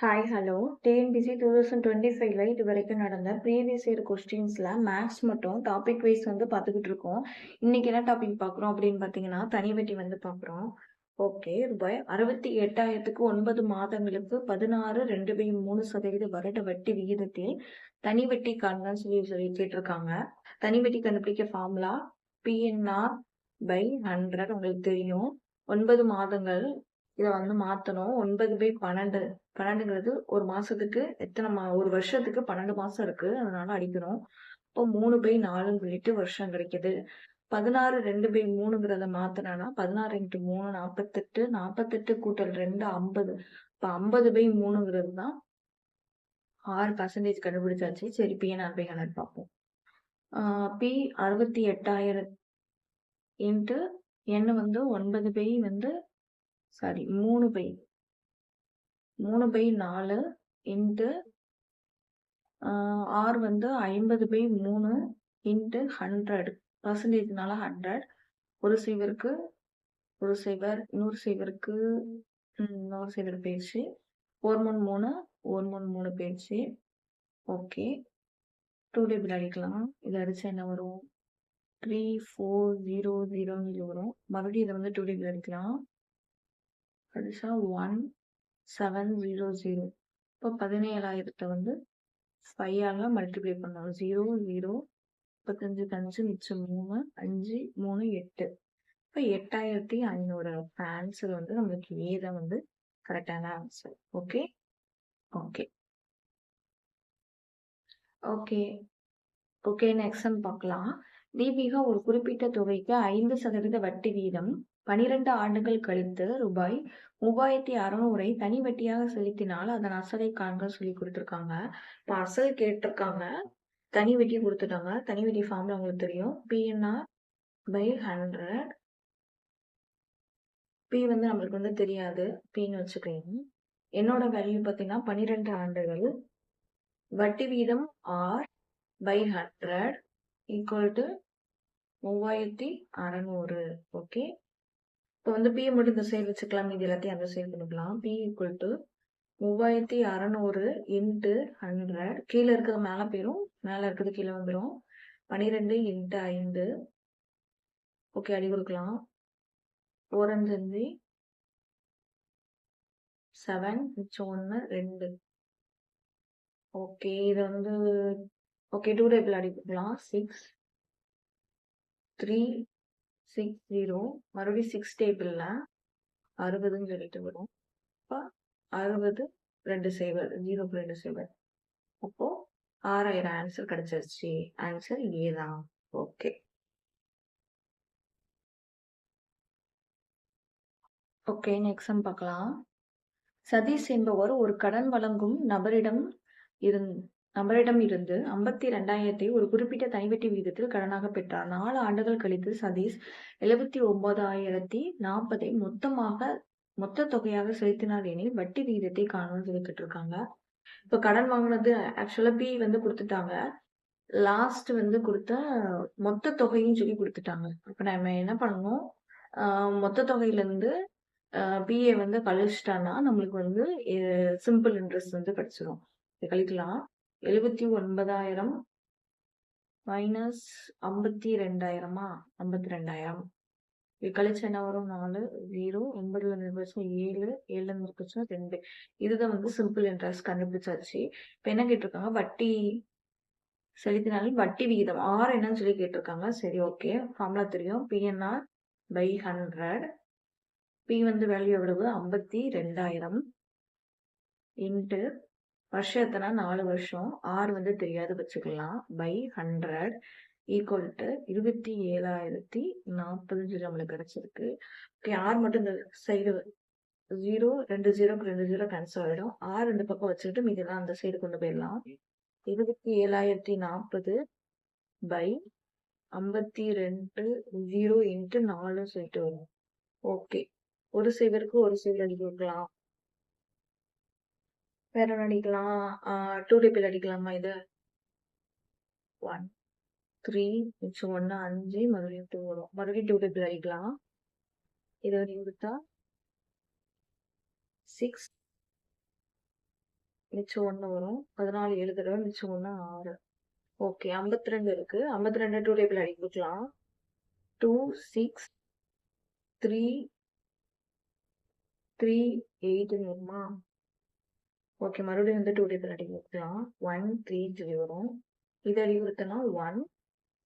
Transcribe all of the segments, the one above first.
Hi hello TNPSC two thousand twenty ஃபைவ்ல இது வரைக்கும் நடந்த ப்ரீவியஸ் இயர் கொஸ்டின்ஸில் மேக்ஸ் மட்டும் டாபிக் வைஸ் வந்து பார்த்துக்கிட்டு இருக்கோம். இன்னைக்கு என்ன டாபிக் பார்க்குறோம் அப்படின்னு பார்த்தீங்கன்னா தனி வட்டி வந்து பார்க்குறோம். ஓகே ரூபாய் அறுபத்தி எட்டாயிரத்துக்கு ஒன்பது மாதங்களுக்கு பதினாறு ரெண்டு பை மூணு சதவீத வருட வட்டி விகிதத்தில் தனி வட்டி காண்கன்னு சொல்லி சொல்லி கேட்டிருக்காங்க தனி வட்டி கண்டுபிடிக்க ஃபார்முலா பிஎன்ஆர் பை ஹண்ட்ரட் உங்களுக்கு தெரியும். ஒன்பது மாதங்கள் இதை வந்து மாற்றணும் ஒன்பது பை பன்னெண்டு பன்னெண்டுங்கிறது ஒரு மாசத்துக்கு எத்தனை மா ஒரு வருஷத்துக்கு பன்னெண்டு மாசம் இருக்கு. அதனால அடிக்கிறோம். இப்போ மூணு பை நாலுன்னு சொல்லிட்டு வருஷம் கிடைக்குது. பதினாறு ரெண்டு பை மூணுங்கிறத மாத்தினா பதினாறு இன்ட்டு மூணு நாற்பத்தெட்டு நாற்பத்தெட்டு கூட்டல் ரெண்டு ஐம்பது. இப்போ ஐம்பது பை மூணுங்கிறது தான் ஆறு பர்சன்டேஜ் கண்டுபிடிச்சாச்சு. சரி பிஎன்ஆர் பை ஹண்ட்ரட் பார்ப்போம். பி அறுபத்தி எட்டாயிரம் இன்ட்டு எண்ணு வந்து ஒன்பது பை வந்து சாரி மூணு பை. மூணு பை நாலு இன்ட்டு ஆர் வந்து ஐம்பது பை மூணு இன்ட்டு ஹண்ட்ரட் பர்சன்டேஜ்னால ஹண்ட்ரட் ஒரு சைவருக்கு ஒரு சைவர் இன்னொரு சைவருக்கு இன்னொரு சைவர் போயிடுச்சு ஒரு மூணு மூணு ஒரு மூணு மூணு போயிடுச்சு ஓகே. டூ டேபிள் அடிக்கலாம். இதை அடித்தா என்ன வரும்? த்ரீ ஃபோர் ஜீரோ ஜீரோன்னு வரும். மறுபடியும் இதை வந்து டூ டேபிள் அடிக்கலாம். அடிச்சா ஒன் செவன் ஜீரோ ஜீரோ இப்போ பதினேழாயிரத்தை வந்து ஃபைவால் மல்டிப்ளை பண்ணோம் ஜீரோ ஜீரோ முப்பத்தஞ்சுக்கு அஞ்சு மிச்சம் மூணு அஞ்சு மூணு எட்டு. இப்போ எட்டாயிரத்தி ஐநூறு ஆன்சர் வந்து நம்மளுக்கு ஏ வந்து கரெக்டான answer okay okay okay okay next பார்க்கலாம். தீபிகா ஒரு குறிப்பிட்ட தொகைக்கு ஐந்து சதவீத வட்டி வீதம் பனிரெண்டு ஆண்டுகள் கழித்து ரூபாய் மூவாயிரத்தி அறநூறை தனி வட்டியாக செலுத்தினால் அதன் அசலை காண்க சொல்லி கொடுத்துருக்காங்க. இப்போ அசல் கேட்டிருக்காங்க. தனி வட்டி கொடுத்துட்டாங்க. தனி வட்டி ஃபார்ம்ல உங்களுக்கு தெரியும். பிஎன்ஆர் பை ஹண்ட்ரட் பி வந்து நம்மளுக்கு வந்து தெரியாது. பின்னு வச்சுக்கலாம் என்னோட வேல்யூ பார்த்தீங்கன்னா பன்னிரெண்டு ஆண்டுகள். வட்டி வீதம் R by hundred equal to மூவாயிரத்தி அறநூறு. ஓகே இப்போ வந்து பி மட்டும் இந்த சைடு வச்சுக்கலாம். இது எல்லாத்தையும் அந்த சைடு பண்ணிக்கலாம் பி ஈக்குவல் டு மூவாயிரத்தி அறநூறு இன்ட்டு ஹண்ட்ரட் கீழே இருக்கிறது மேலே போயிடும் மேலே இருக்கிறது கீழே வந்துடும் பன்னிரெண்டு இன்ட்டு ஐந்து. ஓகே அடி கொடுக்கலாம். ஓரஞ்சு செவன் மிச்சம் ஒன்று ரெண்டு. ஓகே இது வந்து ஓகே டூ டேபிள் அடி கொடுக்கலாம். சிக்ஸ் த்ரீ சிக்ஸ் ஜீரோ மறுபடியும் சிக்ஸ் டேபிளில் அறுபதுன்னு சொல்லிட்டு வரும். இப்போ அறுபது ரெண்டு சேவர் ஜீரோக்கு ரெண்டு சைபர் அப்போது ஆறாயிரம் ஆன்சர் கிடச்சிருச்சு. ஆன்சர் ஏ தான் ஓகே ஓகே நெக்ஸ்ட் பார்க்கலாம். சதீஷ் என்பவர் ஒரு கடன் வழங்கும் நபரிடம் இருந் நபரிடமிருந்து ஐம்பத்தி ரெண்டாயிரத்தை ஒரு குறிப்பிட்ட தனிவட்டி விகிதத்தில் கடனாக பெற்றார். நாலு ஆண்டுகள் கழித்து சதீஷ் எழுபத்தி ஒன்பதாயிரத்தி நாற்பதை மொத்தமாக மொத்த தொகையாக செலுத்தினார் எனில் வட்டி விகிதத்தை காணணும்னு சொல்லி கேட்டிருக்காங்க இப்ப கடன் வாங்கினது ஆக்சுவலா பி வந்து கொடுத்துட்டாங்க. லாஸ்ட் வந்து கொடுத்த மொத்த தொகையும் சொல்லி கொடுத்துட்டாங்க. இப்போ நம்ம என்ன பண்ணணும்? மொத்த தொகையில இருந்து பிஏ வந்து கழிச்சிட்டான்னா நம்மளுக்கு வந்து சிம்பிள் இன்ட்ரெஸ்ட் வந்து கிடச்சிரும். கழிக்கலாம். எழுபத்தி ஒன்பதாயிரம் மைனஸ் ஐம்பத்தி ரெண்டாயிரமா ஐம்பத்தி ரெண்டாயிரம் இது கழிச்சு என்ன வரும்? நாலு ஜீரோ எண்பதுல நிர்வச்சம் ஏழு ஏழு நிர்வச்சம் ரெண்டு. இதுதான் வந்து சிம்பிள் இன்ட்ரெஸ்ட் கண்டுபிடிச்சாச்சு. இப்போ என்ன கேட்டிருக்காங்க? வட்டி. செலுத்தினாலும் வட்டி விகிதம். ஆறு என்னன்னு சொல்லி கேட்டிருக்காங்க. சரி ஓகே ஃபார்முலா தெரியும். பிஎன்ஆர் பை ஹண்ட்ரட் பி வந்து வேல்யூ எவ்வளவு? ஐம்பத்தி ரெண்டாயிரம் இன்ட்டு வருஷம் எத்தனை நாலு வருஷம். ஆறு வந்து தெரியாது வச்சுக்கலாம். பை ஹண்ட்ரட் ஈக்குவல் டு இருபத்தி ஏழாயிரத்தி நாற்பது நம்மளுக்கு கிடைச்சிருக்கு. ஓகே ஆர் மட்டும் இந்த சைடு ஜீரோ ரெண்டு ஜீரோக்கு ரெண்டு ஜீரோ கேன்சல் ஆகிடும் ஆறு இந்த பக்கம் வச்சுக்கிட்டு மீதெல்லாம் அந்த சைடு கொண்டு போயிடலாம். இருபத்தி ஏழாயிரத்தி நாற்பது பை ஐம்பத்தி ரெண்டு ஜீரோ இன்ட்டு நாலு சொல்லிட்டு வரும். ஓகே ஒரு சைவருக்கு ஒரு சைடு அடிக்க வேற என்ன அடிக்கலாம். டூ டேபிள் அடிக்கலாமா இது? ஒன் த்ரீ மிச்சம் ஒன்று அஞ்சு மறுபடியும் டூ வரும் மறுபடியும் டூ டேபிள் அடிக்கலாம். இதை கொடுத்தா சிக்ஸ் மிச்சம் ஒன்று வரும். பதினாலு ஏழு தடவை மிச்சம் ஒன்று ஆறு. ஓகே ஐம்பத்தி ரெண்டு இருக்கு ஐம்பத்தி ரெண்டு டூ டேபிள் அடி கொடுக்கலாம். டூ சிக்ஸ் த்ரீ த்ரீ எயிட்டுன்னு வருமா? ஓகே மறுபடியும் வந்து டூ டேபிள் அடி கொடுக்கலாம் ஒன் த்ரீ த்ரீ வரும். இது அடி ஒன்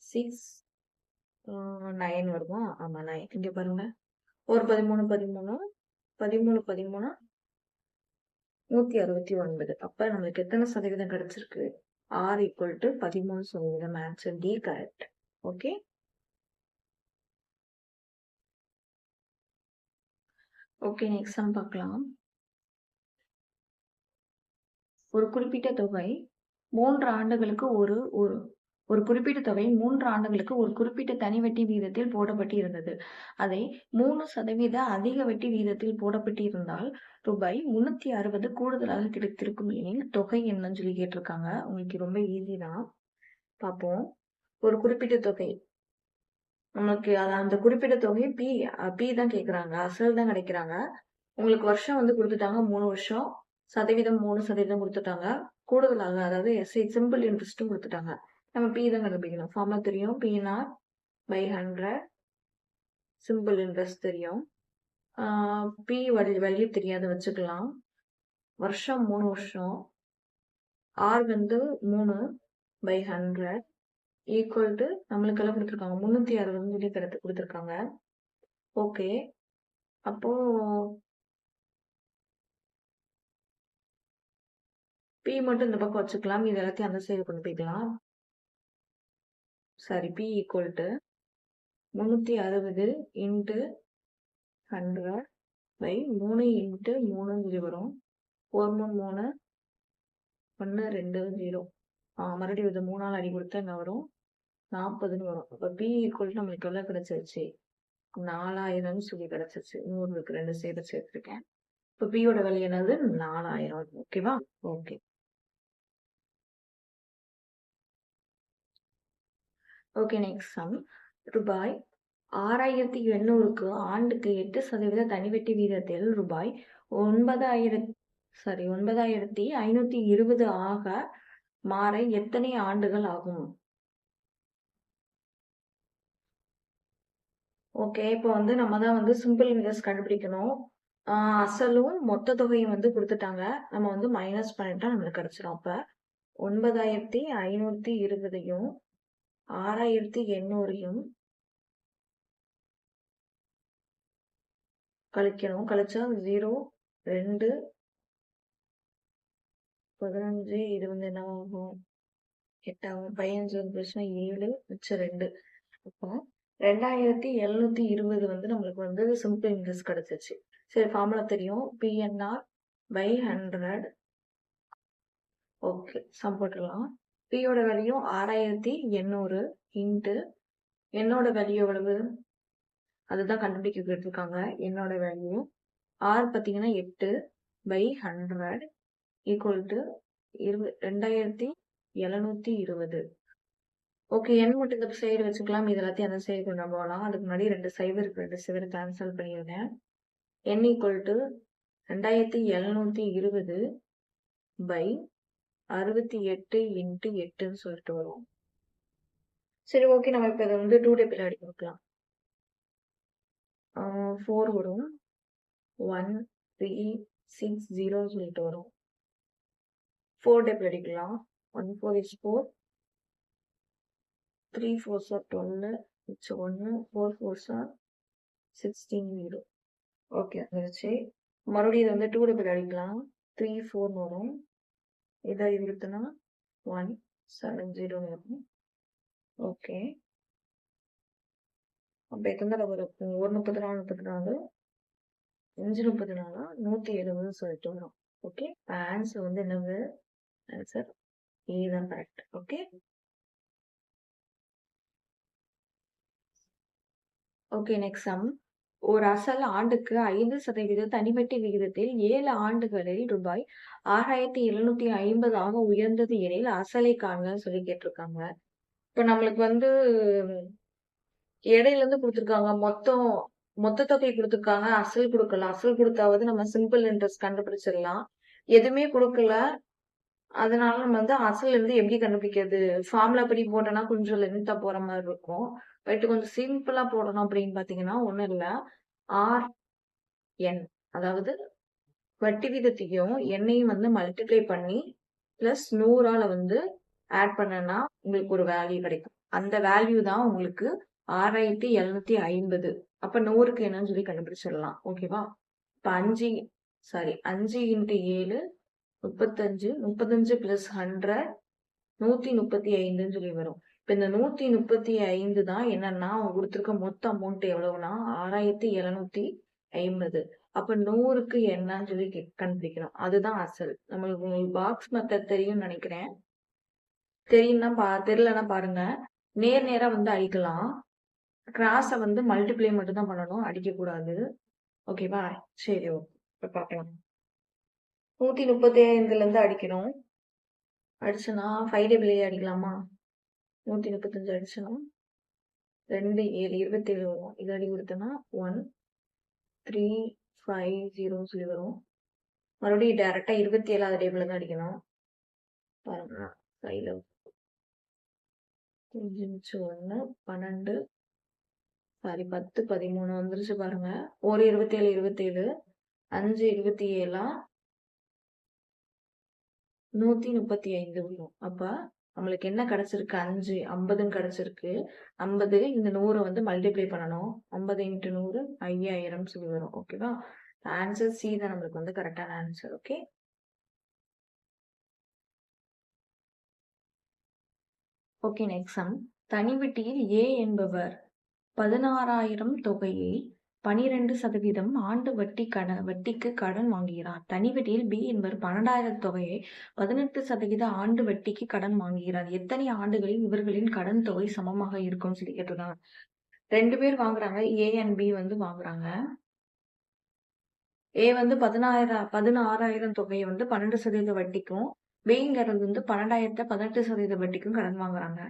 சிக்ஸ் நைன் வருமா? ஆமாம் நைன் இங்கே பாருங்கள் ஒரு பதிமூணு பதிமூணு பதிமூணு பதிமூணு நூற்றி அறுபத்தி ஒன்பது. அப்போ நம்மளுக்கு எத்தனை சதவீதம் கிடச்சிருக்கு? ஆர் ஈக்குவல் டு பதிமூணு சதவீதம். Answer D correct okay okay next sum பார்க்கலாம். ஒரு குறிப்பிட்ட தொகை மூன்று ஆண்டுகளுக்கு ஒரு ஒரு ஒரு குறிப்பிட்ட தொகை மூன்று ஆண்டுகளுக்கு ஒரு குறிப்பிட்ட தனி வட்டி வீதத்தில் போடப்பட்டு இருந்தது. அதை மூணு சதவீத அதிக வட்டி வீதத்தில் போடப்பட்டு இருந்தால் ரூபாய் முன்னூத்தி அறுபது கூடுதலாக கிடைத்திருக்கும் எனில் தொகை என்னன்னு சொல்லி கேட்டிருக்காங்க. உங்களுக்கு ரொம்ப ஈஸி தான். பார்ப்போம். ஒரு குறிப்பிட்ட தொகை. நமக்கு அது அந்த குறிப்பிட்ட தொகை பி பி தான் கேட்குறாங்க. அசல் தான் கிடைக்கிறாங்க. உங்களுக்கு வருஷம் வந்து கொடுத்துட்டாங்க மூணு வருஷம். சதவீதம் மூணு சதவீதம் கொடுத்துட்டாங்க. கூடுதலாக அதாவது எஸ்ஐ சிம்பிள் இன்ட்ரெஸ்ட்டும் கொடுத்துட்டாங்க. நம்ம பி தான் கண்டுபிடிக்கணும். ஃபார்முலா தெரியும். பினா பை ஹண்ட்ரட் சிம்பிள் இன்ட்ரெஸ்ட் தெரியும். பி வழி வழி தெரியாத வச்சுக்கலாம். வருஷம் மூணு வருஷம். ஆர் வந்து மூணு பை ஹண்ட்ரட் ஈக்குவல் டு நம்மளுக்கெல்லாம் கொடுத்துருக்காங்க. முந்நூற்றி அறுபதுன்னு சொல்லி கிடத்து கொடுத்துருக்காங்க. ஓகே அப்போது பி மட்டும் இந்த பக்கம் வச்சுக்கலாம். இது எல்லாத்தையும் அந்த சைடு கொண்டு போய்க்கலாம் சாரி பி ஈக்குவல் டு முந்நூற்றி அறுபது இன்ட்டு ஹண்ட்ரட் பை மூணு இன்ட்டு மூணு ஜீரோ வரும். ஃபோர் மூணு மூணு ஒன்று ரெண்டு ஜீரோ மறுபடியும் இது மூணால் அடி கொடுத்தா என்ன வரும். நாற்பதுன்னு வரும். அப்போ பி ஈக்குவல் நம்மளுக்கு எவ்வளோ கிடச்சிருச்சு? நாலாயிரம்னு சொல்லி கிடச்சிருச்சு. நூறுக்கு ரெண்டு சேர்த்து சேர்த்துருக்கேன். இப்போ பியோட விலை என்னது? நாலாயிரம். ஓகேவா? ஓகே. ஓகே நெக்ஸ்ட் சம் ரூபாய் ஆறாயிரத்தி எண்ணூறுக்கு ஆண்டுக்கு எட்டு சதவீத தனிவெட்டி வீதத்தில் ரூபாய் ஒன்பதாயிரத்தி சாரி ஒன்பதாயிரத்தி ஐநூத்தி இருபது ஆக மாற எத்தனை ஆண்டுகள் ஆகும்? ஓகே இப்போ வந்து நம்ம தான் வந்து சிம்பிள் இன்ட்ரெஸ்ட் கண்டுபிடிக்கணும். அசலும் மொத்த தொகையும் வந்து கொடுத்துட்டாங்க. நம்ம வந்து மைனஸ் பண்ணிட்டா நம்மளுக்கு கிடைச்சிடும் அப்ப ஒன்பதாயிரத்தி ஐநூத்தி இருபதையும் ஆறாயிரத்தி எண்ணூறையும் கழிக்கணும். கழிச்சா ஜீரோ ரெண்டு பதினஞ்சு இது வந்து என்ன ஆகும்? எட்டாகும் பதினஞ்சு வந்து பிரச்சனை ஏழு மிச்சம் ரெண்டு. அப்போ ரெண்டாயிரத்தி எழுநூத்தி இருபது வந்து நம்மளுக்கு வந்து சிம்பிள் இன்ட்ரெஸ்ட் கிடைச்சிச்சு. சரி ஃபார்முலா தெரியும். PNR by hundred okay sum போட்டுடலாம். பியோட வேல்யூ ஆறாயிரத்தி எண்ணூறு இன்ட்டு என்னோட வேல்யூ எவ்வளவு? அதுதான் கண்டுபிடிக்க கேட்டிருக்காங்க என்னோட வேல்யூ ஆர் பார்த்தீங்கன்னா எட்டு பை ஹண்ட்ரட் ஈக்குவல் டு இருபது ரெண்டாயிரத்தி எழுநூத்தி இருபது. ஓகே என் மட்டும் இந்த சைடு வச்சுக்கலாம். இது எல்லாத்தையும் அந்த சைடு கொண்டு போகலாம். அதுக்கு முன்னாடி ரெண்டு சைவர் ரெண்டு சைவர் கேன்சல் பண்ணியிருந்தேன் என் ஈக்குவல் டு ரெண்டாயிரத்தி எழுநூத்தி இருபது பை அறுபத்தி எட்டு இன்ட்டு எட்டுன்னு சொல்லிட்டு வரும். சரி ஓகே நம்ம இப்போ இதை வந்து டூ டேபிள் அடி கொடுக்கலாம் ஃபோர் வரும். ஒன் த்ரீ சிக்ஸ் ஜீரோன்னு சொல்லிட்டு வரும். ஃபோர் டேபிள் அடிக்கலாம். One four is four three four are twelve it's ஒன்று four four are sixteen zero okay வந்துருச்சு. மறுபடியும் இதை வந்து டூ டேபிள் அடிக்கலாம். த்ரீ ஃபோர்னு வரும். இதை இருக்குன்னா ஒன் செவன் ஜீரோ வரும் ஓகே அப்போ எத்தனை தடவை ஒரு முப்பத்தி நாலு முப்பத்தி நாலு. அஞ்சு முப்பத்தி நாலா? நூற்றி எழுபதுன்னு சொல்லிட்டு வரும். ஓகே ஆன்சர் வந்து என்னது? ஆன்சர் ஏ தான் correct okay okay next sum ஒரு அசல் ஆண்டுக்கு ஐந்து சதவீத தனிவட்டி விகிதத்தில் ஏழு ஆண்டுகளில் ரூபாய் ஆறாயிரத்தி எழுநூத்தி ஐம்பதாக உயர்ந்தது எனில் அசலை காண்கன்னு சொல்லி கேட்டிருக்காங்க. இப்ப நம்மளுக்கு வந்து இடையில இருந்து கொடுத்துருக்காங்க. மொத்தம் மொத்த தொகை கொடுத்துருக்காங்க. அசல் கொடுக்கல. அசல் கொடுத்தாவது நம்ம சிம்பிள் இன்ட்ரெஸ்ட் கண்டுபிடிச்சிடலாம். எதுவுமே கொடுக்கல. அதனால நம்ம வந்து அசல் இருந்து எப்படி கண்டுபிடிக்கிறது? ஃபார்முலா படி போட்டோம்னா கொஞ்சம் லென்த்தா போற மாதிரி இருக்கும். பட் கொஞ்சம் சிம்பிளா போடணும் அப்படின்னு பாத்தீங்கன்னா ஒன்றும் இல்லை. ஆர் என் அதாவது வட்டி விதத்தையும் எண்ணையும் வந்து மல்டிப்ளை பண்ணி பிளஸ் நூறால வந்து ஆட் பண்ணனா உங்களுக்கு ஒரு வேல்யூ கிடைக்கும். அந்த வேல்யூ தான் உங்களுக்கு ஆறாயிரத்தி எழுநூத்தி ஐம்பது. அப்ப நூறுக்கு என்னன்னு சொல்லி கண்டுபிடிச்சிடலாம். ஓகேவா இப்ப அஞ்சு சாரி அஞ்சு இன்ட்டு ஏழு முப்பத்தஞ்சு முப்பத்தஞ்சு பிளஸ் ஹண்ட்ரட் நூத்தி முப்பத்தி ஐந்துன்னு சொல்லி வரும். இப்ப இந்த நூத்தி முப்பத்தி ஐந்து தான் என்னன்னா அவங்க கொடுத்துருக்க மொத்த அமௌண்ட் எவ்வளவுனா ஆறாயிரத்தி எழுநூத்தி ஐம்பது. அப்ப நூறுக்கு என்னன்னு சொல்லி கே- கண்டுபிடிக்கணும். அதுதான் அசல். நம்மளுக்கு உங்களுக்கு பாக்ஸ் மெத்தட் தெரியும்னு நினைக்கிறேன். தெரியும்னா பா தெரியலன்னா பாருங்க. நேர் நேரா வந்து அடிக்கலாம். கிராஸை வந்து மல்டிப்ளை மட்டும் தான் பண்ணணும். அடிக்க கூடாது ஓகேவா சரி ஓகே இப்ப பார்க்கலாம். நூத்தி முப்பத்தி ஐந்துல இருந்து அடிக்கணும். அடிச்சனா ஃபைவ் டேபிளே அடிக்கலாமா? நூத்தி முப்பத்தஞ்சு அடிச்சனா ரெண்டு ஏழு இருபத்தேழு வரும். இது அடி கொடுத்தனா ஒன் த்ரீ ஃபைவ் ஜீரோன்னு சொல்லி வரும். மறுபடியும் டேரக்டா இருபத்தி ஏழாவது டேபிள் தான் அடிக்கணும். பாருங்க ஃபைவ்ல அஞ்சு மிச்சம் ஒன்று பன்னெண்டு சாரி பத்து பதிமூணு வந்துருச்சு பாருங்க. ஒரு இருபத்தேழு இருபத்தேழு அஞ்சு இருபத்தி ஏழா நூத்தி முப்பத்தி ஐந்து வரும் அப்ப நம்மளுக்கு என்ன கிடைச்சிருக்கு? அஞ்சு ஐம்பதுன்னு கிடைச்சிருக்கு. ஐம்பது இந்த நூறை வந்து மல்டிப்ளை பண்ணணும். ஐம்பது இன்ட்டு நூறு ஐயாயிரம் சொல்லி வரும். ஓகேவா ஆன்சர் சி தான் நம்மளுக்கு வந்து கரெக்டான answer okay okay next sum தனிவட்டியில் A என்பவர் பதினாறாயிரம் தொகையை பனிரெண்டு சதவீதம் ஆண்டு வட்டி கடன் வட்டிக்கு கடன் வாங்குகிறார். தனி வட்டியில் பி என்பவர் பன்னெண்டாயிரம் தொகையை பதினெட்டு சதவீத ஆண்டு வட்டிக்கு கடன் வாங்குகிறார். எத்தனை ஆண்டுகளில் இவர்களின் கடன் தொகை சமமாக இருக்கும் சொல்லி கேட்டிருக்காங்க. ரெண்டு பேர் வாங்குறாங்க. ஏ அண்ட் பி வந்து வாங்குறாங்க. ஏ வந்து பதினாயிரம் பதினாறாயிரம் தொகையை வந்து பன்னெண்டு சதவீத வட்டிக்கும் பிங்கிறது வந்து பன்னெண்டாயிரத்தை பதினெட்டு சதவீத வட்டிக்கும் கடன் வாங்குறாங்க.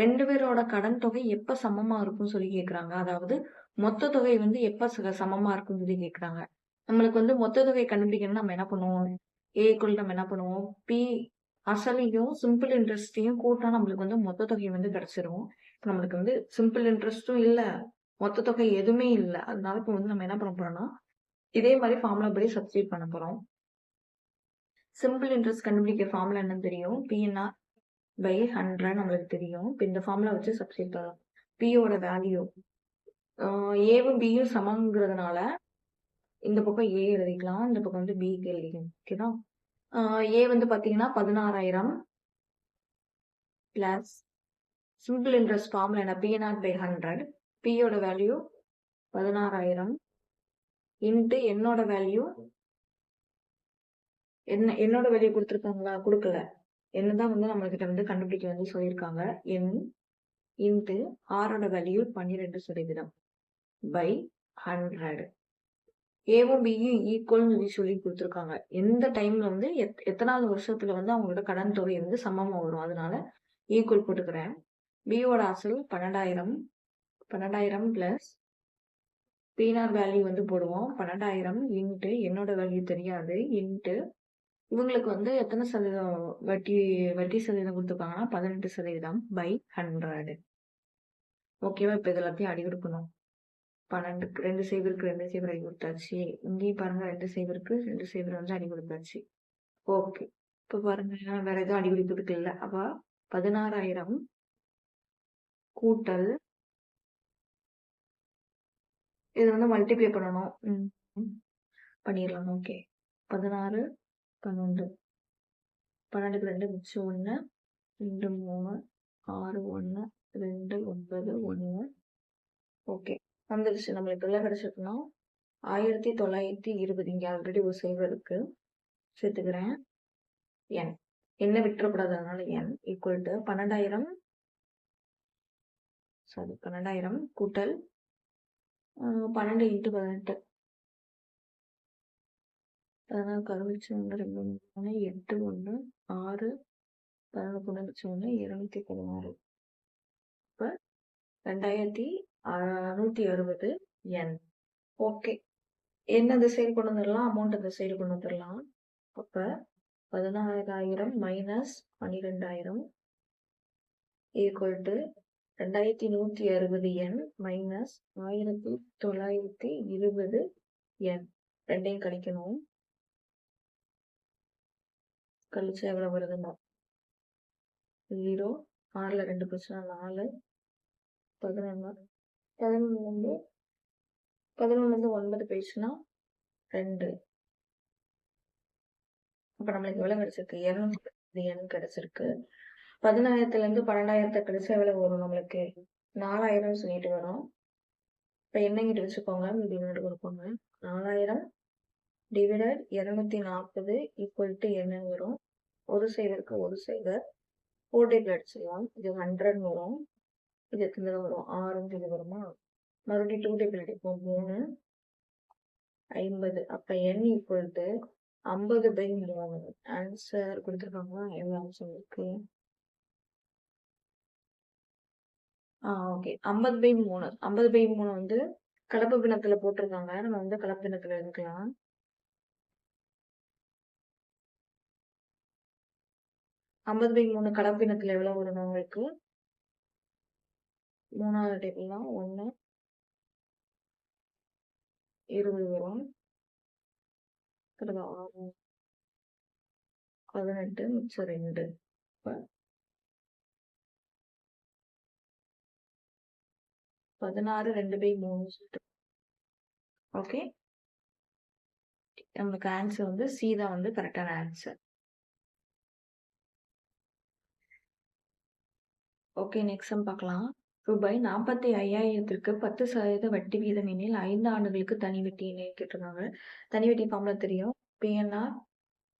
ரெண்டு பேரோட கடன் தொகை எப்ப சமமா இருக்கும்னு சொல்லி கேக்குறாங்க. அதாவது மொத்த தொகை வந்து எப்ப ச- சமமா இருக்கும்னு சொல்லி கேக்குறாங்க. நம்மளுக்கு வந்து மொத்த தொகை கண்டுபிடிக்கணும்னா நம்ம என்ன பண்ணுவோம்? ஏக்குள் நம்ம என்ன பண்ணுவோம்? பி அசலையும் சிம்பிள் இன்ட்ரெஸ்டையும் கூட்டா நம்மளுக்கு வந்து மொத்த தொகை வந்து கிடைச்சிரும். இப்போ நம்மளுக்கு வந்து சிம்பிள் இன்ட்ரெஸ்டும் இல்ல மொத்த தொகை எதுவுமே இல்ல. அதனால இப்ப வந்து நம்ம என்ன பண்ண போறோம்னா இதே மாதிரி ஃபார்முலா படி சப்ஸ்டியூட் பண்ண போறோம். சிம்பிள் இன்ட்ரெஸ்ட் கண்டுபிடிக்க ஃபார்முலா என்னன்னு தெரியும். பிஎன்ஆர் பை ஹண்ட்ரட் நம்மளுக்கு தெரியும். இப்போ இந்த ஃபார்முலா வச்சு சப்ஸ்டியூட் பண்ணலாம். பியோட வேல்யூ ஏவும் பியும் சமங்கிறதுனால இந்த பக்கம் ஏ எழுதிக்கலாம். இந்த பக்கம் வந்து பி எழுதிக்கலாம் ஓகேவா ஏ வந்து பார்த்தீங்கன்னா பதினாறாயிரம் பிளஸ் சிம்பிள் இன்ட்ரெஸ்ட் ஃபார்ம்ல என்ன? பிஎன்ஆர் பை ஹண்ட்ரட் பியோட வேல்யூ பதினாறாயிரம் இன்ட்டு என்னோட வேல்யூ என்ன என்னோட வேல்யூ கொடுத்துருக்காங்களா? கொடுக்கல. என்னதான் வந்து நம்மகிட்ட வந்து கண்டுபிடிக்க வந்து சொல்லியிருக்காங்க. என் இன்ட்டு ஆரோட வேல்யூ பன்னிரெண்டு சதவீதம். பை ஹண்ட்ரட் ஏவும் பியும் ஈக்குவல்னு சொல்லி சொல்லி கொடுத்துருக்காங்க. எந்த டைம்ல வந்து எத் எத்தனாவது வருஷத்துல வந்து அவங்களோட கடன் தொகை வந்து சமமாக வரும்? அதனால ஈக்குவல் போட்டுக்கிறேன். பியோட அசல் பன்னெண்டாயிரம். பன்னெண்டாயிரம் பிளஸ் பீனார் வேல்யூ வந்து போடுவோம். பன்னெண்டாயிரம் இன்ட்டு என்னோட வேல்யூ தெரியாது. இன்ட்டு இவங்களுக்கு வந்து எத்தனை சதவீதம் வட்டி வட்டி சதவீதம் கொடுத்துருக்காங்கன்னா பதினெட்டு சதவீதம் பை ஹண்ட்ரடு ஓகேவா இப்போ இது எல்லாத்தையும் அடி கொடுக்கணும் பன்னெண்டுக்கு ரெண்டு சைவருக்கு ரெண்டு சைவர் அடி கொடுத்தாச்சு. இங்கேயும் பாருங்க ரெண்டு சைபருக்கு ரெண்டு சைவர் வந்து அடி கொடுத்தாச்சு. ஓகே இப்போ பாருங்க வேற எதுவும் அடி கொடுக்கறதுக்கு இல்லை. அப்போ பதினாறாயிரம் கூட்டல் இது வந்து மல்டிப்ளை பண்ணணும். ம், ம். பண்ணிடலாம். ஓகே பதினாறு பன்னெண்டு. பன்னெண்டுக்கு ரெண்டு மிச்சம் ஒன்று ரெண்டு மூணு ஆறு ஒன்று ரெண்டு ஒன்பது ஒன்று. ஓகே வந்துருச்சு நம்மளுக்கு எல்லாம் கிடைச்சிருக்குன்னா ஆயிரத்தி தொள்ளாயிரத்தி இருபது இங்கே ஆல்ரெடி ஒரு சேவருக்கு சேர்த்துக்கிறேன். என் என்ன விட்டுறக்கூடாது அதனால என் ஈக்குவல் டு பன்னெண்டாயிரம். சாரி பன்னெண்டாயிரம் கூட்டல் பன்னெண்டு இன்ட்டு பதினெட்டு. பதினாறு கருவிச்சு ஒன்று ரெண்டு மூணு எட்டு ஒன்று ஆறு பதினொன்று புணர்ச்சி ஒன்று இருநூத்தி பதினாறு. இப்போ ரெண்டாயிரத்தி நூற்றி அறுபது என். ஓகே. என்ன இந்த சைடு கொண்டு வந்துடலாம்? அமௌண்ட் இந்த சைடு கொண்டு வந்துடலாம்? அப்போ பதினாறாயிரம் மைனஸ் பன்னிரெண்டாயிரம் ஈக்குவல் டு ரெண்டாயிரத்தி நூற்றி அறுபது என் மைனஸ் ஆயிரத்தி தொள்ளாயிரத்தி இருபது என். ரெண்டையும் கழிக்கணும். கழிச்சா எவ்வளோ வருதுன்னா ஜீரோ ஆறில் ரெண்டு பிரச்சனை நாலு. பதினொன்று பதினொன்று வந்து பதினொன்று வந்து ஒன்பது போயிடுச்சுன்னா ரெண்டு. அப்போ நம்மளுக்கு எவ்வளோ கிடச்சிருக்கு? இரநூறு எண் கிடைச்சிருக்கு. பதினாயிரத்துலேருந்து பன்னெண்டாயிரத்தை கழிச்சா எவ்வளோ வரும் நம்மளுக்கு? நாலாயிரம் சொல்லிட்டு வரும். இப்போ என்னங்கிட்டு வச்சுக்கோங்க மீதி கொடுப்போங்க. நாலாயிரம் டிவைடட் இரநூத்தி நாற்பது ஈக்குவல் டு என்ன வரும். ஒரு சைவருக்கு ஒரு சைவர் ஃபோர் டேபிள் அடிச்சிடலாம் இது ஹண்ட்ரட் வரும். இது எத்தனை வரும் ஆறுன்னு இது வருமா? மறுபடியும் டூ டேபிள் அடிப்போம் மூணு ஐம்பது. அப்போ என் ஈக்குவல் டு ஐம்பது பை மூணு. ஆன்சர் கொடுத்துருக்காங்க எவ்வளோ ஆன்சர் இருக்கு? ஆ ஓகே ஐம்பது பை மூணு. ஐம்பது பை மூணு வந்து கலப்பு பிணத்தில் போட்டிருக்காங்க. நம்ம வந்து கலப்பு பிணத்தில் எடுக்கலாம். ஐம்பது பை மூணு கலப்பினத்தில் எவ்வளோ வரும் உங்களுக்கு? மூணாவது டேபிள்னா ஒன்று இருபது வரும் திரும்ப ஆறு. பதினெட்டு. மிச்சம் ரெண்டு. பதினாறு ரெண்டு பை மூணு ஓகே நம்மளுக்கு ஆன்சர் வந்து சி தான் வந்து கரெக்டான ஆன்சர் ஓகே நெக்ஸ்ட் பார்க்கலாம். ரூபாய் நாற்பத்தி ஐயாயிரத்திற்கு பத்து சதவீத வட்டி வீதம் எனில் ஐந்து ஆண்டுகளுக்கு தனி வட்டி கேட்டிருக்காங்க. தனி வட்டி ஃபார்ம்ல தெரியும். பிஎன்ஆர்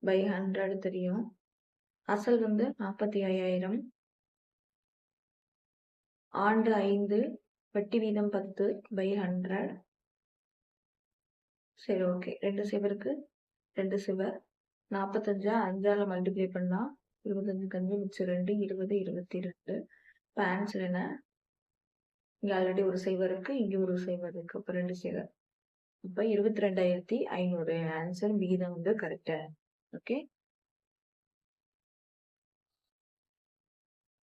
பை ஹண்ட்ரட் தெரியும். அசல் வந்து நாற்பத்தி ஐயாயிரம். ஆண்டு ஐந்து வட்டி வீதம் பத்து பை ஹண்ட்ரட் சரி ஓகே ரெண்டு சிவருக்கு ரெண்டு சிவர். நாற்பத்தஞ்சா அஞ்சால் மல்டிப்ளை பண்ணால் இருபத்தஞ்சு கஞ்சி மிச்சம் ரெண்டு இருபது இருபத்தி ரெண்டு. இப்போ ஆன்சர் என்ன? இங்கே ஆல்ரெடி ஒரு சைவர் இருக்குது இங்கே ஒரு சைவர் இருக்குது அப்ப ரெண்டு சைவர் இப்போ இருபத்தி ரெண்டாயிரத்தி ஐநூறு ஆன்சர் விகிதம் வந்து கரெக்டா ஓகே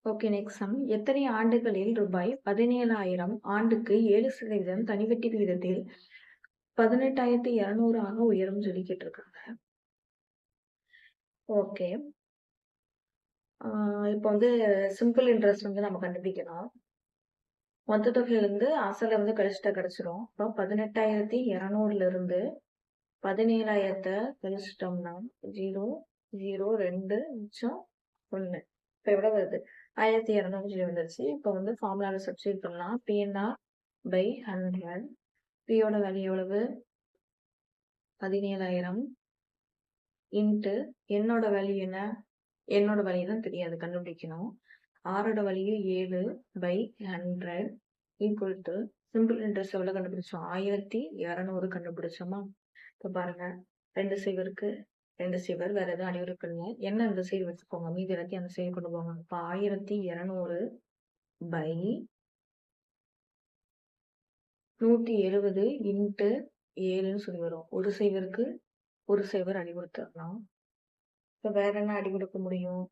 ஓகே நெக்ஸ்ட் சம் எத்தனை ஆண்டுகளில் ரூபாய் பதினேழாயிரம் ஆண்டுக்கு ஏழு சதவீதம் தனிவட்டி விகிதத்தில் பதினெட்டாயிரத்தி இரநூறு ஆக உயரும் சொல்லி கேட்டிருக்காங்க. ஓகே இப்போ வந்து சிம்பிள் இன்ட்ரெஸ்ட் வந்து நம்ம கண்டுபிடிக்கலாம். மொத்த தொகையிலேருந்து அசல வந்து கழிச்சுட்டா கிடைச்சிரும். இப்போ பதினெட்டாயிரத்தி இரநூறுல இருந்து பதினேழாயிரத்தை கழிச்சிட்டோம்னா ஜீரோ ஜீரோ ரெண்டு மிச்சம் ஒன்று இப்போ எவ்வளவு வருது? ஆயிரத்தி இரநூறு ஜீரோ வந்துருச்சு. இப்போ வந்து ஃபார்முலாவில் சப்ஸ்டியூட் பண்ணலாம். பிஎன்ஆர் பை ஹண்ட்ரட் பியோட வேல்யூ எவ்வளவு? பதினேழாயிரம். இன்ட்டு என்னோட வேல்யூ என்ன? என்னோட வேல்யூ தான் தெரியாது. கண்டுபிடிக்கணும். ஆறோட வழியும் ஏழு by hundred equal to simple interest எவ்வளோ கண்டுபிடிச்சோம். ஆயிரத்தி இரநூறு கண்டுபிடிச்சோமா? இப்போ பாருங்க. ரெண்டு சைவருக்கு ரெண்டு சைவர் வேற எதுவும் அடிவருக்கு இல்லை என்ன அந்த சைடு வச்சுக்கோங்க? மீதி எல்லாத்தையும் அந்த சைடு கொண்டு போங்க. இப்போ ஆயிரத்தி இரநூறு பை நூற்றி எழுபது இன்ட்டு ஏழுன்னு சொல்லி வரும். ஒரு சைவருக்கு ஒரு சைவர் அடி கொடுத்துடலாம் இப்போ வேற என்ன அடி கொடுக்க முடியும்?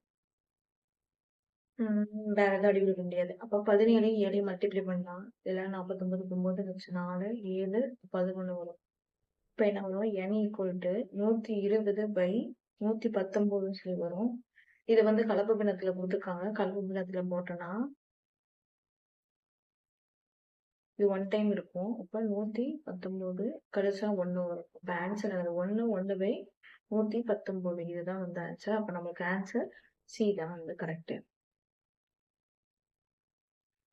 வேற எதுவும் அடி முடியாது. அப்ப பதினேழையும் ஏழையும் மல்டிப்ளை பண்ணலாம் இதெல்லாம் நாற்பத்தொன்பது ஒன்பது லட்சம் நாலு ஏழு பதினொன்று வரும். இப்போ என்ன வரும்? என் ஈக்குவல் டு இருபது பை நூற்றி பத்தொம்போதுன்னு சொல்லி வரும். இது வந்து கலப்பு பின்னத்துல கொடுத்துருக்காங்க. கலப்பு பின்னத்துல போட்டோன்னா இது ஒன் டைம் இருக்கும். அப்போ நூற்றி பத்தொம்போது கழிச்சா ஒன்று வரும். இப்போ ஆன்சர் அது ஒன்று ஒன்று பை நூற்றி பத்தொம்போது இதுதான் வந்து ஆன்சர் அப்போ நம்மளுக்கு ஆன்சர் சி தான் வந்து correct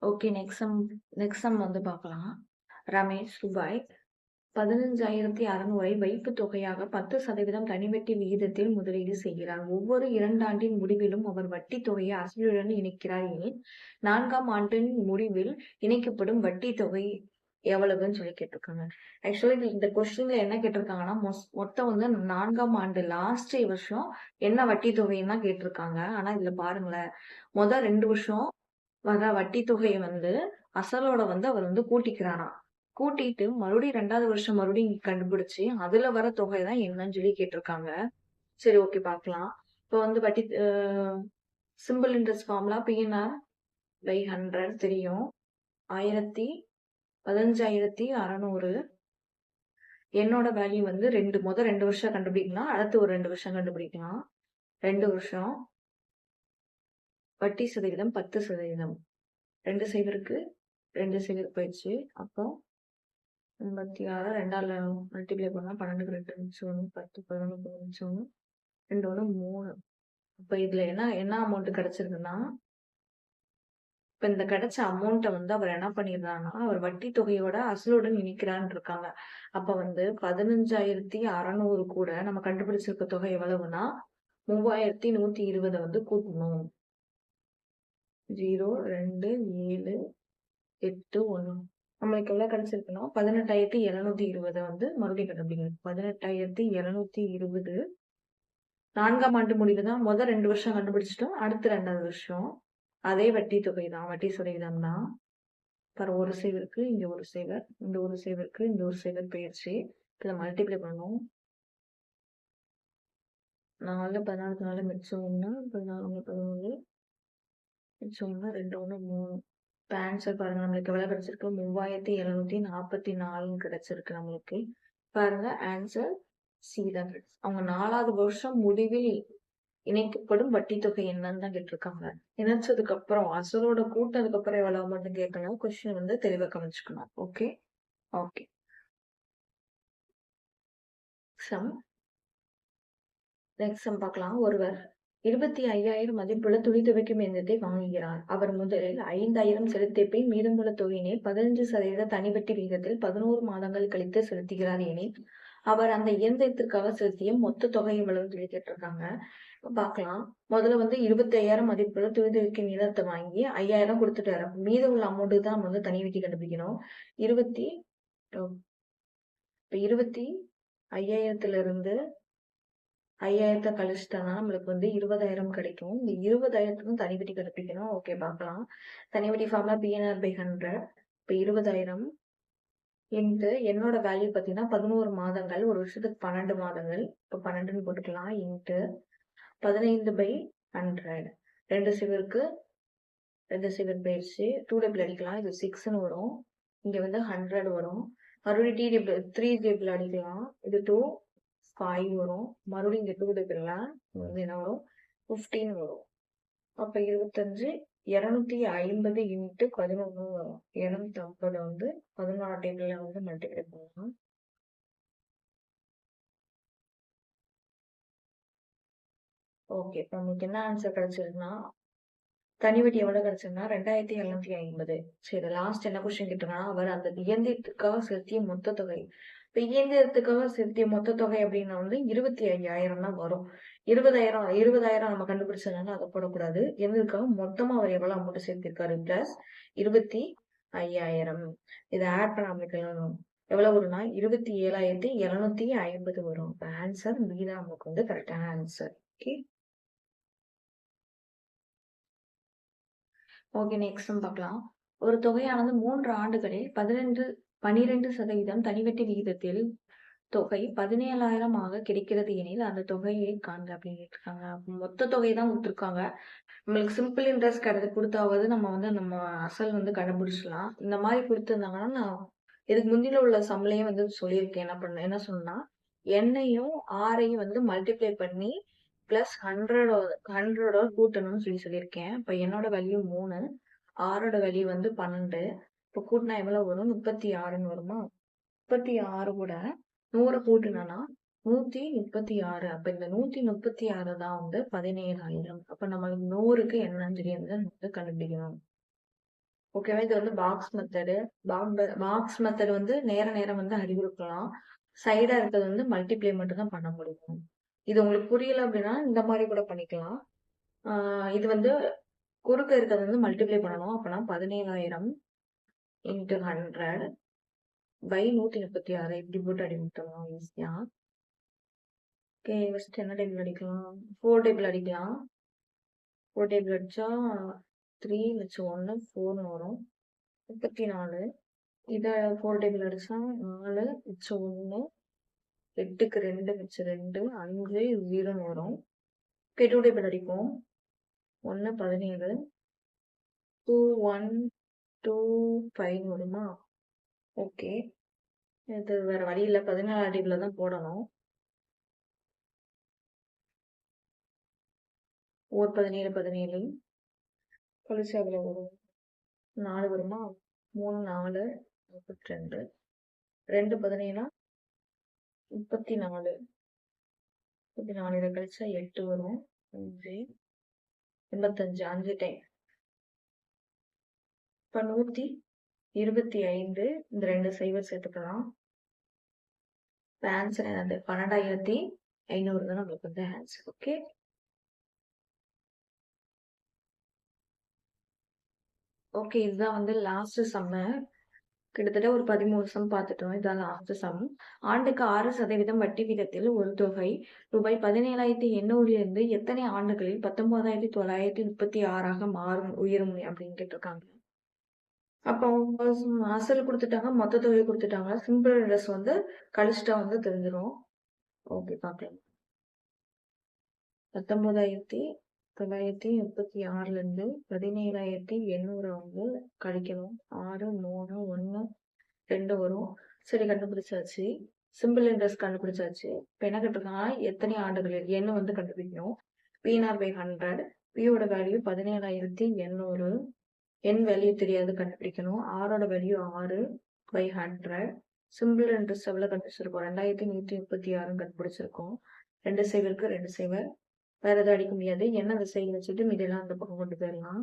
okay next sum next sum வந்து பார்க்கலாம் ரமேஷ் ரூபாய் பதினஞ்சாயிரத்தி அறநூறை வைப்பு தொகையாக பத்து சதவீதம் தனிவட்டி விகிதத்தில் முதலீடு செய்கிறார். ஒவ்வொரு இரண்டாண்டின் முடிவிலும் அவர் வட்டி தொகையை அசலுடன் இணைக்கிறார். எனில் நான்காம் ஆண்டின் முடிவில் இணைக்கப்படும் வட்டி தொகை எவ்வளவுன்னு சொல்லி கேட்டிருக்காங்க. ஆக்சுவலி இந்த கொஸ்டின்ல என்ன கேட்டிருக்காங்கன்னா மொஸ்- மொத்தம் வந்து நான்காம் ஆண்டு லாஸ்ட் வருஷம் என்ன வட்டி தொகைன்னு தான் கேட்டிருக்காங்க. ஆனா இதுல பாருங்களேன் முதல் ரெண்டு வருஷம் வர வட்டி தொகையை வந்து அசலோட வந்து அவர் வந்து கூட்டிக்கிறாராம் கூட்டிட்டு மறுபடியும் ரெண்டாவது வருஷம் மறுபடியும் கண்டுபிடிச்சு அதுல வர தொகை தான் என்னன்னு சொல்லி கேட்டிருக்காங்க. சரி ஓகே பார்க்கலாம். இப்போ வந்து வட்டி simple interest formula PNR by hundred தெரியும். ஆயிரத்தி பதினஞ்சாயிரத்தி அறநூறு. என்னோட வேல்யூ வந்து ரெண்டு முதல் ரெண்டு வருஷம் கண்டுபிடிக்கலாம் அடுத்து ஒரு ரெண்டு வருஷம் கண்டுபிடிக்கலாம். ரெண்டு வருஷம். வட்டி சதவீதம் பத்து சதவீதம். ரெண்டு சைவருக்கு ரெண்டு சைவர் போயிடுச்சு. அப்போ எண்பத்தி ஆறு ரெண்டாவில் மல்டிப்ளை பண்ணால் பன்னெண்டுக்கு ரெண்டு நிமிஷம் ஒன்று பத்து பதினொன்று பத்து நிமிஷம் ஒன்று ரெண்டு ஒன்று மூணு. இப்போ இதில் என்ன என்ன அமௌண்ட் கிடைச்சிருக்குன்னா இப்போ இந்த கிடைச்ச அமௌண்ட்டை வந்து அவர் என்ன பண்ணிடுறாருன்னா அவர் வட்டி தொகையோட அசலுடன் இணைக்கிறான்னு இருக்காங்க. அப்போ வந்து பதினஞ்சாயிரத்தி அறநூறு கூட நம்ம கண்டுபிடிச்சிருக்க தொகை எவ்வளவுன்னா மூவாயிரத்தி நூற்றி இருபதை வந்து கூட்டணும். ஜீரோ ரெண்டு ஏழு எட்டு ஒன்று நம்மளுக்கு எவ்வளோ கிடச்சிருக்குன்னா பதினெட்டாயிரத்தி எழுநூத்தி இருபதை வந்து மறுபடியும் கண்டுபிடிக்கணும் பதினெட்டாயிரத்தி எழுநூத்தி இருபது. நான்காம் ஆண்டு முடிவு தான் முதல் ரெண்டு வருஷம் கண்டுபிடிச்சிட்டோம். அடுத்த ரெண்டாவது வருஷம் அதே வட்டி தொகை தான் வட்டி சதவீதம் தான் பர் ஒரு சேவருக்கு இங்க ஒரு சேவர் இந்த ஒரு சேவருக்கு இந்த ஒரு சேவர் போயிடுச்சு இதை மல்டிப்ளை பண்ணணும். நாலு பதினாலு நாலு மிச்சம் ஒன்று பதினாலு பதினொன்று மிச்சம் ஒன்று ரெண்டு ஒன்று மூணு இப்போ ஆன்சர் பாருங்க. நம்மளுக்கு எவ்வளோ கிடைச்சிருக்கு மூவாயிரத்தி எழுநூத்தி நாற்பத்தி நாலுன்னு கிடைச்சிருக்கு நம்மளுக்கு. பாருங்க ஆன்சர் சி தான் அவங்க நாலாவது வருஷம் முடிவில் இணைக்கப்படும் வட்டி தொகை என்னன்னு தான் கேட்டிருக்காங்க. இணைச்சதுக்கு அப்புறம் அசலோட கூட்டதுக்கு அப்புறம் எவ்வளவு மட்டும் கேட்கணும் கொஸ்டின் வந்து தெளிவாக கவனிச்சுக்கணும். Okay okay sum next sum பார்க்கலாம். ஒருவர். இருபத்தி ஐயாயிரம் மதிப்புள்ள துணி துவைக்கும் இயந்திரத்தை வாங்குகிறார். அவர் முதலில் ஐந்தாயிரம் செலுத்திய பின் மீதமுள்ள தொகையினை பதினஞ்சு சதவீத தனிவட்டி விகிதத்தில் பதினோரு மாதங்கள் கழித்து செலுத்துகிறார் எனில் அவர் அந்த இயந்திரத்திற்காக செலுத்திய மொத்த தொகை எவ்வளவு சொல்லி கேட்டிருக்காங்க. பார்க்கலாம். முதல்ல வந்து இருபத்தி ஐயாயிரம் மதிப்புள்ள துணி துவைக்கும் இயந்திரத்தை வாங்கி ஐயாயிரம் கொடுத்துட்டாரு. மீதம் உள்ள அமௌண்ட்டு தான் நம்ம வந்து தனி வட்டி கண்டுபிடிக்கணும். இருபத்தி இப்ப இருபத்தி ஐயாயிரத்துல இருந்து ஐயாயிரத்தை கழிச்சிட்டோம்னா நம்மளுக்கு வந்து இருபதாயிரம் கிடைக்கும். இந்த இருபதாயிரத்துக்கும் தனி வட்டி ஓகே பார்க்கலாம். தனி வட்டி ஃபார்ம்ல பிஎன்ஆர் பை ஹண்ட்ரட் இப்போ இருபதாயிரம் இன்ட்டு என்னோட வேல்யூ பார்த்தீங்கன்னா பதினோரு மாதங்கள் ஒரு வருஷத்துக்கு பன்னெண்டு மாதங்கள். இப்போ பன்னெண்டுன்னு போட்டுக்கலாம். இன்ட்டு பதினைந்து பை ஹண்ட்ரட் ரெண்டு சிவருக்கு ரெண்டு சிவர் போயிடுச்சு. டூ டேபிள் அடிக்கலாம். இது சிக்ஸ்னு வரும். இங்கே வந்து ஹண்ட்ரட் வரும். மறுபடியும் டி டேபிள் த்ரீ டேபிள் அடிக்கலாம். இது டூ ஃபைவ் வரும். மறுபடியும் இங்கே டூ வந்து என்ன வரும்? ஃபிஃப்டீன் வரும். அப்போ இருபத்தஞ்சு இரநூத்தி ஐம்பது இன்ட்டு பதினொன்று வரும். இரநூத்தி ஐம்பது வந்து பதினாறு டேபிள்ல வந்து மல்டிப்ளை பண்ணலாம். ஓகே இப்போ நமக்கு என்ன ஆன்சர் கிடைச்சிருக்குன்னா தனி வட்டி எவ்வளவு கிடைச்சதுன்னா ரெண்டாயிரத்தி எழுநூத்தி ஐம்பது. சரி லாஸ்ட் என்ன கொஸ்டின் கேட்டோம்னா அவர் அந்த இயந்திரத்துக்காக செலுத்திய மொத்த தொகை. இப்போ இயந்திரத்துக்காக செலுத்திய மொத்த தொகை அப்படின்னா வந்து இருபத்தி ஐயாயிரம் தான் வரும். இருபதாயிரம் இருபதாயிரம் நம்ம கண்டுபிடிச்சதுனால அதை போடக்கூடாது. எதுக்காக? மொத்தமா அவர் எவ்வளவு அமௌண்ட் சேர்த்திருக்காரு? பிளஸ் இருபத்தி ஐயாயிரம் இதை ஆட் பண்ண நம்மளுக்கு எவ்வளவு வரும்னா இருபத்தி ஏழாயிரத்தி எழுநூத்தி ஐம்பது வரும். இப்போ ஆன்சர் மீனா நமக்கு வந்து கரெக்டான ஆன்சர் ஓகே ஓகே நெக்ஸ்ட் பார்க்கலாம். ஒரு தொகையானது மூன்று ஆண்டுகளில் பதினெண்டு பனிரெண்டு சதவீதம் தனிவட்டி விகிதத்தில் தொகை பதினேழாயிரம் ஆக கிடைக்கிறது எனில் அந்த தொகையை காண்க அப்படின்னு இருக்காங்க மொத்த தொகை தான் கொடுத்துருக்காங்க. நம்மளுக்கு சிம்பிள் இன்ட்ரெஸ்ட் கிடையாது கொடுத்தாவது நம்ம வந்து நம்ம அசல் வந்து கண்டுபிடிச்சலாம் இந்த மாதிரி கொடுத்துருந்தாங்கன்னா நான் இதுக்கு முந்தில உள்ள சம்பளையும் வந்து சொல்லியிருக்கேன். என்ன பண்ண என்ன சொன்னா எண்ணையும் ஆரையும் வந்து மல்டிப்ளை பண்ணி பிளஸ் ஹண்ட்ரட் ஹண்ட்ரடோட கூட்டணும்னு சொல்லி சொல்லியிருக்கேன். இப்போ என்னோட வேல்யூ மூணு ஆரோட வேல்யூ வந்து பன்னெண்டு. இப்போ கூட்டினா எவ்வளவு வரும்? முப்பத்தி ஆறுன்னு வருமா? முப்பத்தி ஆறு கூட நூறு கூட்டினா நூத்தி முப்பத்தி ஆறு அப்ப இந்த நூத்தி முப்பத்தி ஆறு தான் வந்து பதினேழாயிரம். அப்ப நம்மளுக்கு நூறுக்கு என்னன்னு சொல்லி வந்து கண்டுபிடிக்கணும். ஓகேவா இது வந்து பாக்ஸ் மெத்தடு பாக்ஸ் மெத்தடு வந்து நேர நேரம் வந்து அறிவுறுக்கலாம் சைடா இருக்கிறது வந்து மல்டிப்ளை மட்டும் தான் பண்ண முடியும். இது உங்களுக்கு புரியல அப்படின்னா இந்த மாதிரி கூட பண்ணிக்கலாம். இது வந்து குறுக்க இருக்கிறது வந்து மல்டிப்ளை பண்ணணும். அப்பனா பதினேழாயிரம். இன்ட்டு ஹண்ட்ரட் பை நூற்றி முப்பத்தி ஆறு இப்படி போட்டு அடிமிட்டலாம் ஈஸியாக ஓகே ஃபர்ஸ்ட் என்ன டேபிள் அடிக்கலாம்? ஃபோர் டேபிள் அடிக்கலாம். ஃபோர் டேபிள் அடித்தா த்ரீ மிச்சம் ஒன்று ஃபோர்னு வரும். முப்பத்தி நாலு. இதை ஃபோர் டேபிள் அடித்தா நாலு மிச்சம் ஒன்று எட்டுக்கு ரெண்டு மிச்சம் ரெண்டு அஞ்சு ஜீரோன்னு வரும். ஓகே டூ டேபிள் அடிப்போம். ஒன்று பதினேழு. டூ ஒன் டூ ஃபைவ் வருமா ஓகே இது வேறு வழி இல்லை. பதினாலு அடிவில் தான் போடணும். ஓர் பதினேழு பதினேழு. கழிச்சு அதில் வரும் நாலு வருமா? மூணு நாலு முப்பத்தி ரெண்டு ரெண்டு பதினேழா? முப்பத்தி நாலு முப்பத்தி நாலு இதை கழிச்சா எட்டு வரும். அஞ்சு. எண்பத்தஞ்சு. அஞ்சு டைம் இப்போ நூற்றி இருபத்தி ஐந்து இந்த ரெண்டு சைவர் சேர்த்துக்கலாம். இப்போ ஆன்சர் என்னது? பன்னெண்டாயிரத்தி ஐநூறு தான் நம்மளுக்கு வந்து ஆன்சர் ஓகே ஓகே இதுதான் வந்து லாஸ்ட் சம்ம கிட்டத்தட்ட ஒரு பதிமூணு சம் பார்த்துட்டோம். இதான் லாஸ்ட் சம் ஆண்டுக்கு ஆறு சதவீதம் வட்டி வீதத்தில் ஒரு தொகை. ரூபாய் பதினேழாயிரத்தி எண்ணூறுலேருந்து எத்தனை ஆண்டுகளில் பத்தொன்பதாயிரத்தி தொள்ளாயிரத்தி முப்பத்தி ஆறாக மாறும்? உயரும் அப்படின்னு கேட்டிருக்காங்க. அப்போ அசல் கொடுத்துட்டாங்க மொத்த தொகையை கொடுத்துட்டாங்க. சிம்பிள் இன்ட்ரெஸ்ட் வந்து கழிச்சிட்டா வந்து தெரிஞ்சிடும் ஓகே பார்க்கலாம் பத்தொன்பதாயிரத்தி தொள்ளாயிரத்தி முப்பத்தி ஆறுலேருந்து பதினேழாயிரத்தி எண்ணூறு வந்து கழிக்கணும். ஆறு மூணு ஒன்று ரெண்டு வரும். சரி கண்டுபிடிச்சாச்சு. சிம்பிள் இன்ட்ரெஸ்ட் கண்டுபிடிச்சாச்சு. இப்போ என்ன கேட்டிருக்காங்கன்னா எத்தனை ஆண்டுகளில் எண்ணு வந்து கண்டுபிடிக்கணும். பிஎன்ஆர் பை ஹண்ட்ரட் பியோட வேல்யூ பதினேழாயிரத்தி எண்ணூறு. என் வேல்யூ தெரியாது கண்டுபிடிக்கணும். ஆரோட வேல்யூ ஆறு பை ஹண்ட்ரட் சிம்பிள் ரெண்டு செவ்வில் கண்டுபிடிச்சிருக்கோம்? ரெண்டாயிரத்தி நூற்றி முப்பத்தி ஆறும் கண்டுபிடிச்சிருக்கோம். ரெண்டு சைவருக்கு ரெண்டு சைவர் வேற எதுவும் அடிக்க முடியாது. என்ன அந்த சைடு வச்சுட்டு மீதெல்லாம் அந்த பக்கம் கொண்டு போயிடலாம்.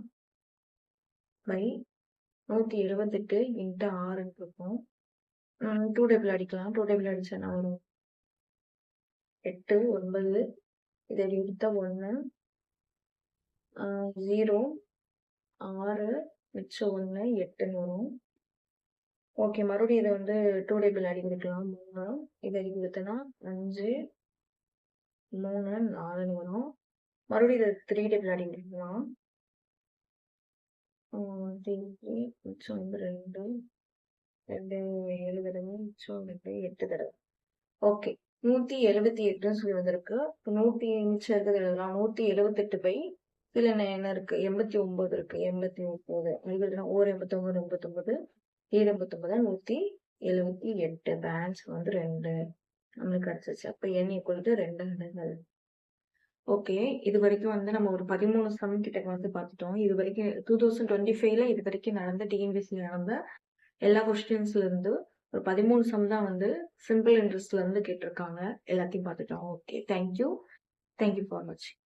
பை நூற்றி எழுபத்தெட்டு இன்ட்டு ஆறுன்னு இருக்கும் டூ டேபிள் அடிக்கலாம். டூ டேபிள் அடித்தா என்ன வரும்? எட்டு ஒன்பது. இதை எடுத்த ஒன்று ஜீரோ ஆறு மிச்சம் ஒன்று எட்டுன்னு வரும் ஓகே மறுபடியும் இதை வந்து டூ டேபிள் அடி கொடுக்கலாம் மூணு இதை அடி கொடுத்தனா அஞ்சு மூணு நாலுன்னு வரும் மறுபடியும் இதை த்ரீ டேபிள் அடி கொடுக்கலாம் மிச்சம் வந்து ரெண்டு ரெண்டு ஏழு தடவை மிச்சம் ரெண்டு எட்டு தடவை. ஓகே நூற்றி எழுபத்தி எட்டுன்னு சொல்லி வந்திருக்கு. இப்போ நூற்றி மிச்சம் இருக்கிறது எழுதலாம் நூற்றி எழுபத்தெட்டு பை இதில் என்ன இருக்கு. எண்பத்தி ஒன்பது இருக்கு. எண்பத்தி ஒன்பது இதுலாம் ஓர் எண்பத்தொம்பது எண்பத்தொம்பது ஏழு எண்பத்தொம்பது நூற்றி எழுபத்தி எட்டு. பேன்ஸ் வந்து ரெண்டு. நம்மளுக்கு கிடைச்சிச்சு அப்போ என் ஈக்குவல் டு ரெண்டு இடங்கள் ஓகே இது வரைக்கும் வந்து நம்ம ஒரு பதிமூணு சம் கிட்ட வந்து பார்த்துட்டோம். இது வரைக்கும் டூ தௌசண்ட் டுவெண்ட்டி ஃபைவ்ல இது வரைக்கும் நடந்த டிஎன்பிசி நடந்த எல்லா கொஸ்டின்ஸ்ல இருந்து ஒரு பதிமூணு சம் தான் வந்து சிம்பிள் இன்ட்ரெஸ்ட்ல இருந்து கேட்டிருக்காங்க. எல்லாத்தையும் பார்த்துட்டோம். ஓகே தேங்க்யூ தேங்க்யூ ஃபார் வாட்சிங்